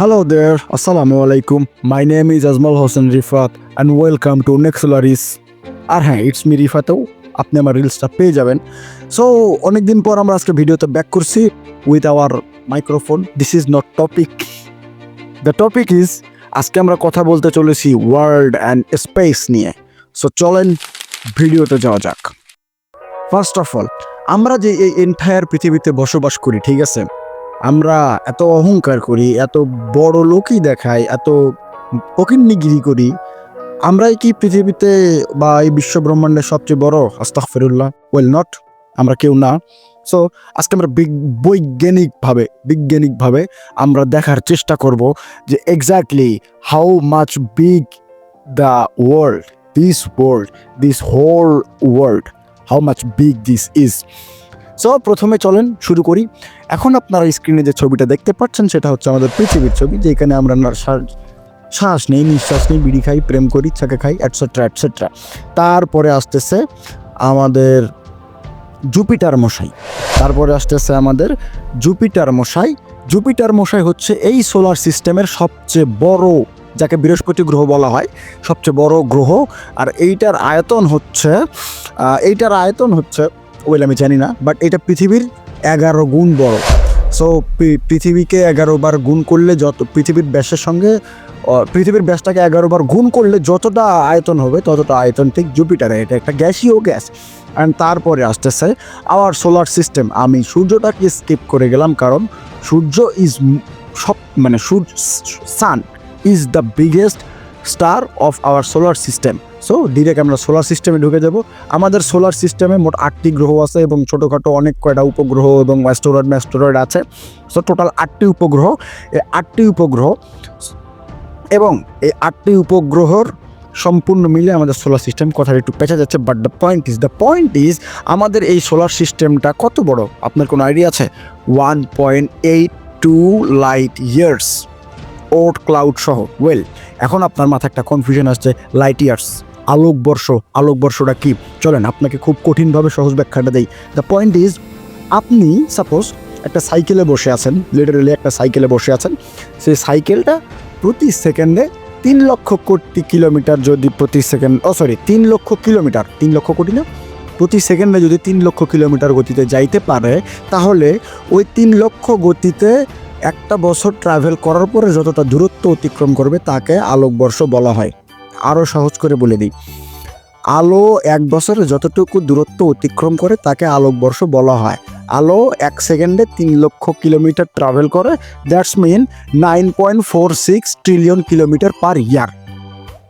Hello there, Assalamu alaikum. My name is Azmal Hossein Rifat and welcome to Nexolaris. আর হ্যাঁ it's me রিফাতেও আপনি আমার রিলসটা পেয়ে যাবেন। So অনেকদিন পর আমরা আজকে ভিডিওতে ব্যাক করছি with our microphone this is not topic the topic is আজকে আমরা কথা বলতে চলেছি ওয়ার্ল্ড অ্যান্ড স্পেস নিয়ে। সো চলেন ভিডিওতে যাওয়া যাক। ফার্স্ট অফ অল আমরা যে এই এন্টায়ার পৃথিবীতে বসবাস করি ঠিক আছে? আমরা এত অহংকার করি, এত বড় লোকই দেখাই, এত ফকিন্নিগিরি করি, আমরাই কি পৃথিবীতে বা এই বিশ্ব ব্রহ্মাণ্ডের সবচেয়ে বড়? আস্তাগফিরুল্লাহ ওয়েল নট আমরা কেউ না। সো আজকে আমরা বৈজ্ঞানিকভাবে, বিজ্ঞানিকভাবে আমরা দেখার চেষ্টা করব যে exactly how much big the world this world this whole world how much big this is so প্রথমে চলেন, শুরু করি। এখন আপনারা স্ক্রিনে যে ছবিটা দেখতে পাচ্ছেন, সেটা হচ্ছে আমাদের পৃথিবীর ছবি, যেখানে আমরা শ্বাস নেই, নিঃশ্বাস নেই, বিড়ি খাই, প্রেম করি ছাকে খাই অ্যাটসেট্রা অ্যাটসেট্রা তারপরে আসতেছে আমাদের জুপিটার মশাই। তারপরে আসতেছে আমাদের জুপিটার মশাই। জুপিটার মশাই হচ্ছে এই সোলার সিস্টেমের সবচেয়ে বড়, যাকে বৃহস্পতি গ্রহ বলা হয়, সবচেয়ে বড় গ্রহ। আর এইটার আয়তন হচ্ছে এইটার আয়তন হচ্ছে ওয়েল আমি জানি না বাট এটা পৃথিবীর এগারো গুণ বড়। সো পৃথিবীকে এগারো বার গুণ করলে যত, পৃথিবীর ব্যাসের সঙ্গে পৃথিবীর ব্যাসটাকে এগারো বার গুণ করলে যতটা আয়তন হবে, ততটা আয়তন ঠিক জুপিটারে এটা একটা গ্যাসীয় গ্যাস। অ্যান্ড তারপরে আসতেছে আওয়ার সোলার সিস্টেম আমি সূর্যটাকে স্কিপ করে গেলাম কারণ সূর্য ইজ সব মানে সূর্য sun is the biggest star of our solar system so direct আমরা সোলার সিস্টেমে ঢুকে যাব। আমাদের সোলার সিস্টেমে মোট আটটি গ্রহ আছে এবং ছোটোখাটো অনেক কয়টা উপগ্রহ এবং অ্যাস্টোরয়েড ম্যাস্টোরয়েড আছে। সো টোটাল আটটি উপগ্রহ। এই আটটি উপগ্রহ এবং এই আটটি উপগ্রহর সম্পূর্ণ মিলে আমাদের সোলার সিস্টেম কথাটা একটু পেঁচা যাচ্ছে। But the point is the point is আমাদের এই সোলার সিস্টেমটা কত বড়? আপনার কোনো আইডিয়া আছে? One point eight two light years Oort cloud সহ। ওয়েল এখন আপনার মাথায় একটা কনফিউশন আসছে লাইট ইয়ার্স আলোকবর্ষ আলোকবর্ষটা কি? চলেন, আপনাকে খুব কঠিনভাবে সহজ ব্যাখ্যাটা দেই। দ্য পয়েন্ট ইজ আপনি সাপোজ একটা সাইকেলে বসে আছেন লিটারেলি একটা সাইকেলে বসে আছেন, সেই সাইকেলটা প্রতি সেকেন্ডে তিন লক্ষ কোটি কিলোমিটার যদি প্রতি সেকেন্ড ও সরি তিন লক্ষ কিলোমিটার তিন লক্ষ কোটি না, প্রতি সেকেন্ডে যদি তিন লক্ষ কিলোমিটার গতিতে যাইতে পারে, তাহলে ওই তিন লক্ষ গতিতে একটা বছর ট্রাভেল করার পরে যতটা দূরত্ব অতিক্রম করবে তাকে আলোকবর্ষ বলা হয়। আরও সহজ করে বলে দিই। আলো এক বছরে যতটুকু দূরত্ব অতিক্রম করে তাকে আলোকবর্ষ বলা হয়। আলো এক সেকেন্ডে তিন লক্ষ কিলোমিটার ট্রাভেল করে that's mean nine point four six trillion kilometre per year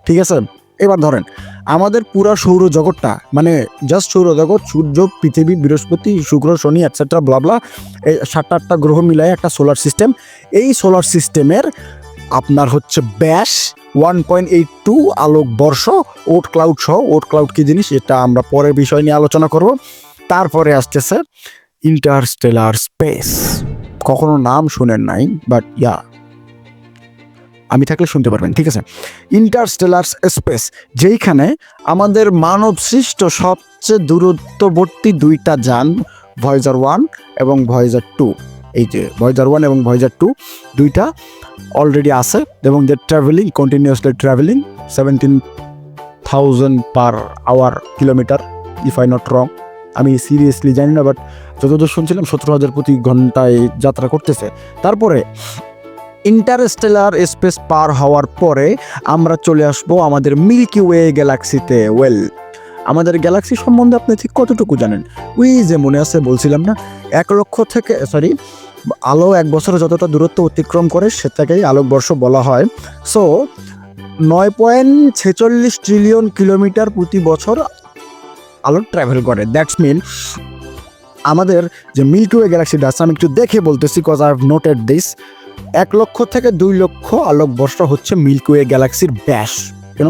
ঠিক আছে? এবার ধরেন আমাদের পুরো সৌরজগৎটা মানে জাস্ট সৌরজগৎ সূর্য, পৃথিবী, বৃহস্পতি, শুক্র, শনি অ্যাটসেট্রা ব্লাবলা এই সাতটা আটটা গ্রহ মিলায় একটা সোলার সিস্টেম এই সোলার সিস্টেমের আপনার হচ্ছে ব্যাস ওয়ান পয়েন্ট এইট টু আলোক বর্ষ ওট ক্লাউড সহ ওট ক্লাউড কী জিনিস? এটা আমরা পরের বিষয় নিয়ে আলোচনা করব। তারপরে আসতেছে ইন্টারস্টেলার স্পেস কখনো নাম শুনেন নাই বাট ইয়া আমি থাকলে শুনতে পারবেন, ঠিক আছে? ইন্টারস্টেলার স্পেস যেইখানে আমাদের মানব সৃষ্ট সবচেয়ে দূরত্ববর্তী দুইটা যান ভয়েজার ওয়ান এবং ভয়েজার টু এই যে ভয়েজার ওয়ান এবং ভয়েজার টু দুইটা অলরেডি আছে এবং they travelling continuously travelling seventeen thousand per hour kilometre if I not wrong আমি সিরিয়াসলি জানি না বাট যতদূর শুনছিলাম, সতেরো হাজার প্রতি ঘন্টায় যাত্রা করতেছে। তারপরে ইন্টারস্টেলার স্পেস পার হওয়ার পরে আমরা চলে আসব আমাদের মিল্কি ওয়ে গ্যালাক্সিতে। ওয়েল, আমাদের গ্যালাক্সি সম্বন্ধে আপনি ঠিক কতটুকু জানেন? ওই যে মনে আছে বলছিলাম না, এক লক্ষ থেকে সরি আলো এক বছরে যতটা দূরত্ব অতিক্রম করে সেটাকেই আলোকবর্ষ বলা হয়। সো নয় পয়েন্ট ছেচল্লিশ ট্রিলিয়ন কিলোমিটার প্রতি বছর আলো ট্রাভেল করে। দ্যাটস মিন আমাদের যে মিল্কি ওয়ে গ্যালাক্সিটা আছে, আমি একটু দেখে বলতেছি cause I have noted this এক লক্ষ থেকে দুই লক্ষ আলোকবর্ষ হচ্ছে মিল্কি ওয়ে গ্যালাক্সির ব্যাস কেন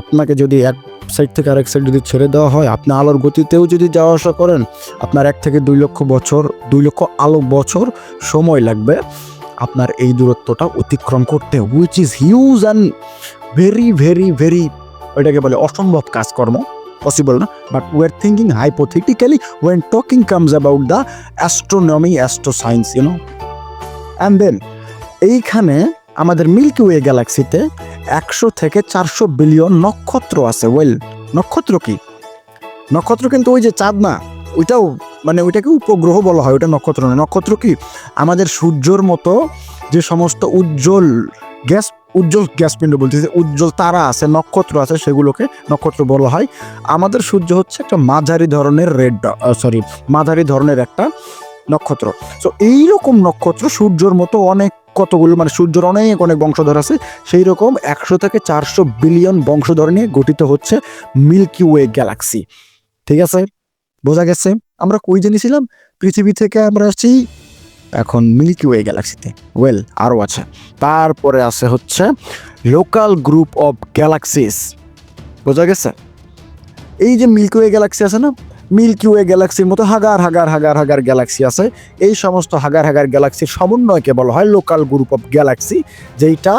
আপনাকে যদি এক সাইড থেকে আরেক সাইড যদি ছেড়ে দেওয়া হয়, আপনি আলোর গতিতেও যদি যাওয়া আসা করেন, আপনার এক থেকে দুই লক্ষ বছর, দুই লক্ষ আলো বছর সময় লাগবে আপনার এই দূরত্বটা অতিক্রম করতে which is huge and very very very ওইটাকে বলে অসম্ভব কাজকর্ম। পসিবল না but we are thinking hypothetically when talking comes about the astronomy astro science you know and then এইখানে আমাদের মিল্কি ওয়ে গ্যালাক্সিতে একশো থেকে চারশো বিলিয়ন নক্ষত্র আছে ওয়েল নক্ষত্র কি? নক্ষত্র কিন্তু ওই যে চাঁদ না, ওইটাও মানে ওইটাকে উপগ্রহ বলা হয় ওটা নক্ষত্র না নক্ষত্র কি? আমাদের সূর্যর মতো যে সমস্ত উজ্জ্বল গ্যাস, উজ্জ্বল গ্যাস পিণ্ড বলতেছে উজ্জ্বল তারা আছে, নক্ষত্র আছে, সেগুলোকে নক্ষত্র বলা হয়। আমাদের সূর্য হচ্ছে একটা মাঝারি ধরনের রেড সরি মাঝারি ধরনের একটা নক্ষত্র। সো এইরকম নক্ষত্র সূর্যর মতো অনেক কতগুলো মানে সূর্যের অনেক অনেক বংশধর আছে সেই রকম একশো থেকে চারশো বিলিয়ন বংশধর নিয়ে গঠিত হচ্ছে মিল্কি ওয়ে গ্যালাক্সি। ঠিক আছে? বোঝা গেছে? আমরা কই জেনেছিলাম? পৃথিবী থেকে আমরা আসছি এখন মিল্কি ওয়ে গ্যালাক্সিতে ওয়েল আরও আছে। তারপরে আছে হচ্ছে লোকাল গ্রুপ অফ গ্যালাক্সিস বোঝা গেছে? এই যে মিল্কি ওয়ে গ্যালাক্সি আছে না মিল্কি ওয়ে গ্যালাক্সির মতো হাগার হাগার হাগার হাগার গ্যালাক্সি আছে। এই সমস্ত হাগার হাগার গ্যালাক্সির সমন্বয়কে বলা হয় লোকাল গ্রুপ অফ গ্যালাক্সি যেইটা,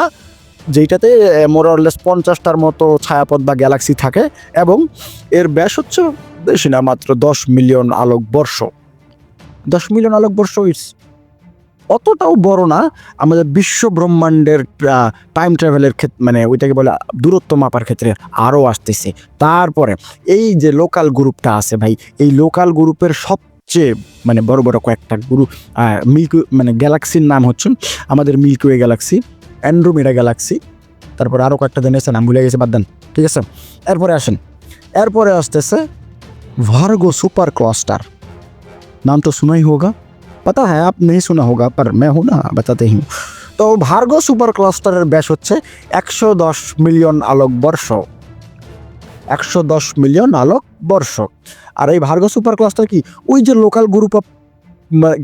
যেইটাতে মোরলেস পঞ্চাশটার মতো ছায়াপথ বা গ্যালাক্সি থাকে এবং এর ব্যাস হচ্ছে বেশি না, মাত্র দশ মিলিয়ন আলোক বর্ষ দশ মিলিয়ন আলোক বর্ষ ইটস অতটাও বড় না। আমাদের বিশ্ব ব্রহ্মাণ্ডের টাইম ট্রাভেলের ক্ষেত্রে মানে ওইটাকে বলে দূরত্ব মাপার ক্ষেত্রে আরও আসতেছে। তারপরে এই যে লোকাল গ্রুপটা আছে ভাই, এই লোকাল গ্রুপের সব সবচেয়ে মানে বড় বড় কয়েকটা গুরু মিল্কি মানে গ্যালাক্সির নাম হচ্ছে আমাদের মিল্কিওয়ে গ্যালাক্সি অ্যান্ড্রোমিডা গ্যালাক্সি তারপরে আরও কয়েকটা দিন, এসে নাম ভুলে গেছে, বাদ দেন, ঠিক আছে? এরপরে আসেন, এরপরে আসতেছে ভার্গো সুপার ক্লস্টার নাম তো শোনাই হোগা। होगा पता है आप नहीं सुना होगा पर मैं हूं ना बताते ही हूँ তো ভার্গো সুপার ক্লাস্টারের ব্যাস হচ্ছে একশো দশ মিলিয়ন আলোক বর্ষ একশো দশ মিলিয়ন আলোক বর্ষ আর এই ভার্গো সুপার ক্লাস্টার কি ওই যে লোকাল গ্রুপ অফ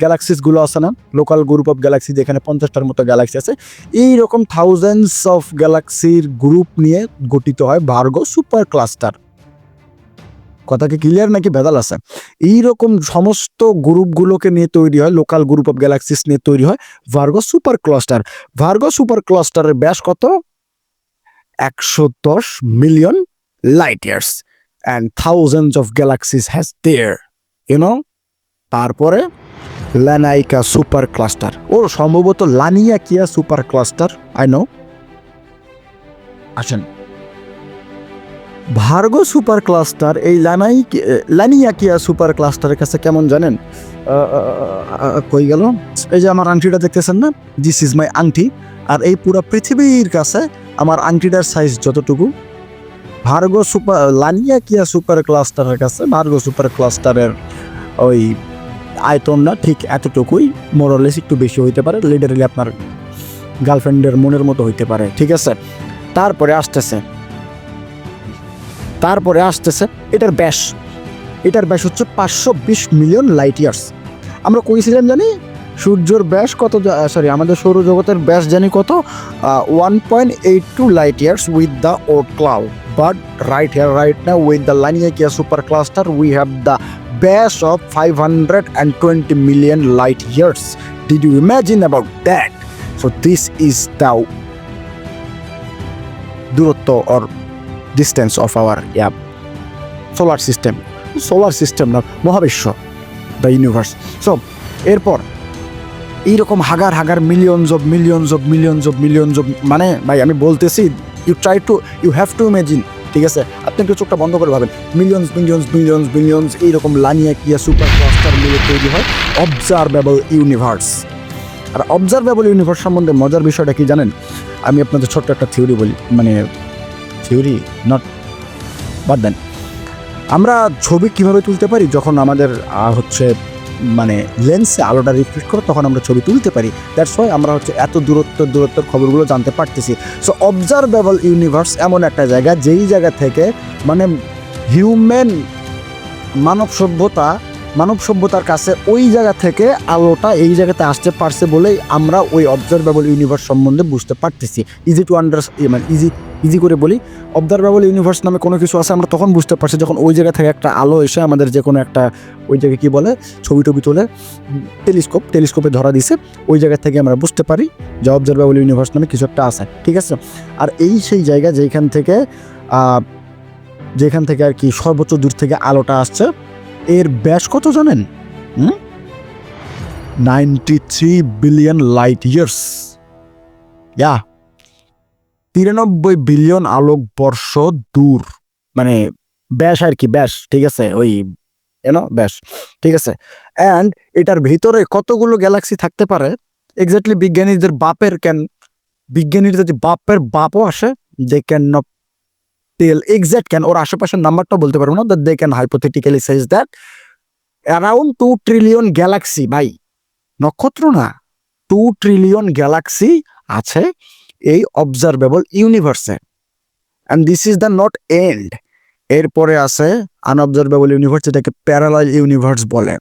গ্যালাক্সিসগুলো আছে না লোকাল গ্রুপ অফ গ্যালাক্সি যেখানে পঞ্চাশটার মতো গ্যালাক্সি আছে এই রকম থাউজেন্ডস অফ গ্যালাক্সির গ্রুপ নিয়ে গঠিত হয় ভার্গো সুপার ক্লাস্টার কথা কি ক্লিয়ার নাকি ভেদাল আছে? এইরকম সমস্ত গ্রুপগুলোকে নিয়ে তৈরি হয় লোকাল গ্রুপ অফ গ্যালাক্সিস নিয়ে তৈরি হয় Virgo super cluster Virgo super ক্লাস্টারের ব্যাস কত? একশো দশ million light years and thousands of galaxies has there you know তারপরে ল্যানাইকা সুপার ক্লাস্টার ও সম্ভবত Laniakea super cluster I know আসেন। ভার্গো সুপার ক্লাস্টার, এই লানাই লানিয়াকিয়া সুপার ক্লাস্টারের কাছে কেমন জানেন? কই গেল? এই যে আমার আংটিটা দেখতেছেন না? দিস ইজ মাই আংটি আর এই পুরো পৃথিবীর কাছে আমার আংটিটার সাইজ যতটুকু, ভার্গো সুপার লানিয়াকিয়া সুপার ক্লাস্টারের কাছে ভার্গো সুপার ক্লাস্টারের ওই আয়তনটা ঠিক এতটুকুই মোরলেস একটু বেশি হইতে পারে লিটারেলি আপনার গার্লফ্রেন্ডের মনের মতো হইতে পারে, ঠিক আছে? তারপরে আসতেছে। তারপরে আসতেছে, এটার ব্যাস। এটার ব্যাস হচ্ছে পাঁচশো বিশ মিলিয়ন লাইট ইয়ার্স আমরা কইছিলাম জানি, সূর্যর ব্যাস কত সরি আমাদের সৌরজগতের ব্যাস জানি কত? One point eight two light years with the Oort cloud but right here right না with the Laniakea super cluster we have the ব্যাস of five hundred and twenty million light years did you imagine about that so this is the দূরত্ব or distance of our yeah solar system solar system না, মহাবিশ্ব the universe so এরপর এইরকম huger huger millions of millions of millions of millions of মানে ভাই আমি বলতেছি you try to you have to imagine ঠিক আছে? আপনি একটু চোখটা বন্ধ করে ভাবেন। মিলিয়নস মিলিয়নস মিলিয়নস মিলিয়নস এইরকম লানিয়া, কিয়া সুপার ক্লাস্টার মিলে তৈরি হয় অবজারভেবল ইউনিভার্স আর অবজারভেবল ইউনিভার্স সম্বন্ধে মজার বিষয়টা কি জানেন? আমি আপনাদের ছোট্ট একটা থিওরি বলি মানে থিওরি নট বাদ দেন আমরা ছবি কীভাবে তুলতে পারি? যখন আমাদের হচ্ছে মানে লেন্সে আলোটা রিফ্লেক্ট করে, তখন আমরা ছবি তুলতে পারি। দ্যাটস ওয়াই আমরা হচ্ছে এত দূরত্ব, দূরত্বের খবরগুলো জানতে পারতেছি। সো অবজারভেবল ইউনিভার্স এমন একটা জায়গা, যেই জায়গা থেকে মানে হিউম্যান মানব সভ্যতা মানব সভ্যতার কাছে ওই জায়গা থেকে আলোটা এই জায়গাতে আসতে পারছে বলেই আমরা ওই অবজারভেবল ইউনিভার্স সম্বন্ধে বুঝতে পারতেছি। ইজি টু আন্ডার মানে ইজি ইজি করে বলি অবজারভেবল ইউনিভার্স নামে কোনো কিছু আছে, আমরা তখন বুঝতে পারছি যখন ওই জায়গা থেকে একটা আলো এসে আমাদের যে কোনো একটা ওই জায়গায় কী বলে, ছবি টবি তোলে টেলিস্কোপ টেলিস্কোপে ধরা দিছে, ওই জায়গা থেকে আমরা বুঝতে পারি যে অবজারভেবল ইউনিভার্স নামে কিছু একটা আছে, ঠিক আছে? আর এই সেই জায়গা যেখান থেকে যেখান থেকে আর কি সর্বোচ্চ দূর থেকে আলোটা আসছে এর ব্যাস কত জানেন? Ninety three billion light years. Yeah, তিরানব্বই বিলিয়ন আলোক বর্ষ দূর। মানে ব্যাস আর কি, ব্যাস, ঠিক আছে, ওই এনো ব্যাস, ঠিক আছে। অ্যান্ড এটার ভিতরে কতগুলো গ্যালাক্সি থাকতে পারে? এক্স্যাক্টলি বিজ্ঞানীদের বাপের ক্যান বিজ্ঞানীর যদি বাপের বাপও আসে they can not tell exact can ওর আশেপাশের নাম্বারটা বলতে পারব না they can hypothetically says that around two trillion galaxy ভাই, নক্ষত্র না টু ট্রিলিয়ন গ্যালাক্সি আছে এই observable ইউনিভার্সে and this is the not end এরপরে আছে আনঅবজারভেবল ইউনিভার্স যেটাকে প্যারালাল ইউনিভার্স বলে।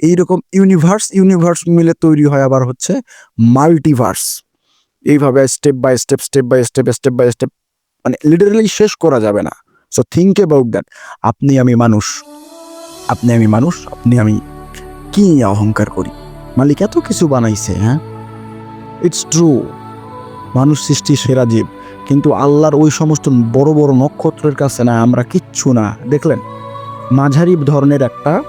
এইরকম ইউনিভার্স ইউনিভার্স মিলে তৈরি হয় আবার হচ্ছে মাল্টিভার্স এইভাবে step by step step by step step by step মানে লিটারালি শেষ করা যাবে না। সো থিঙ্ক অ্যাবাউট দ্যাট আপনি আমি মানুষ। আপনি আমি মানুষ, আপনি আমি কি অহংকার করি? মালিক এত কিছু বানাইছে হ্যাঁ? ইটস ট্রু মানুষ সৃষ্টি সেরা জীব। কিন্তু আল্লাহর ওই সমস্ত বড় বড় নক্ষত্রের কাছে না, আমরা কিচ্ছু না। দেখলেন? মাঝারি ধরনের একটা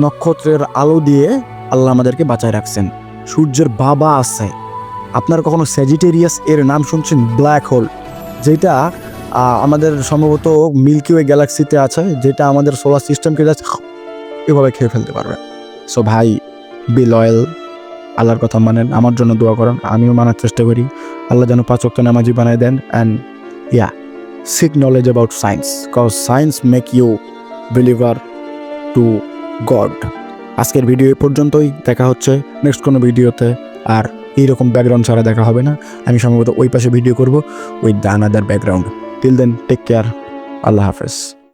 নক্ষত্রের আলো দিয়ে আল্লাহ আমাদেরকে বাঁচায় রাখছেন। সূর্যের বাবা আছে। আপনার কখনো স্যাজিটেরিয়াস এর নাম শুনছেন? ব্ল্যাক হোল যেটা আমাদের সম্ভবত মিল্কি ওয়ে গ্যালাক্সিতে আছে, যেটা আমাদের সোলার সিস্টেমকে এভাবে খেয়ে ফেলতে পারবে। সো ভাই বি লয়াল আল্লাহর কথা মানেন, আমার জন্য দোয়া করেন, আমিও মানার চেষ্টা করি। আল্লাহ যেন পাঁচ অক্ট নামাজি বানায় then and yeah seek knowledge about science cause science make you believer to God আজকের ভিডিও এই পর্যন্তই, দেখা হচ্ছে নেক্সট কোনো ভিডিওতে আর এইরকম ব্যাকগ্রাউন্ড ছাড়া দেখা হবে না। আমি সম্ভবত ওই পাশে ভিডিও করব with the another background till then take care আল্লাহ হাফেজ।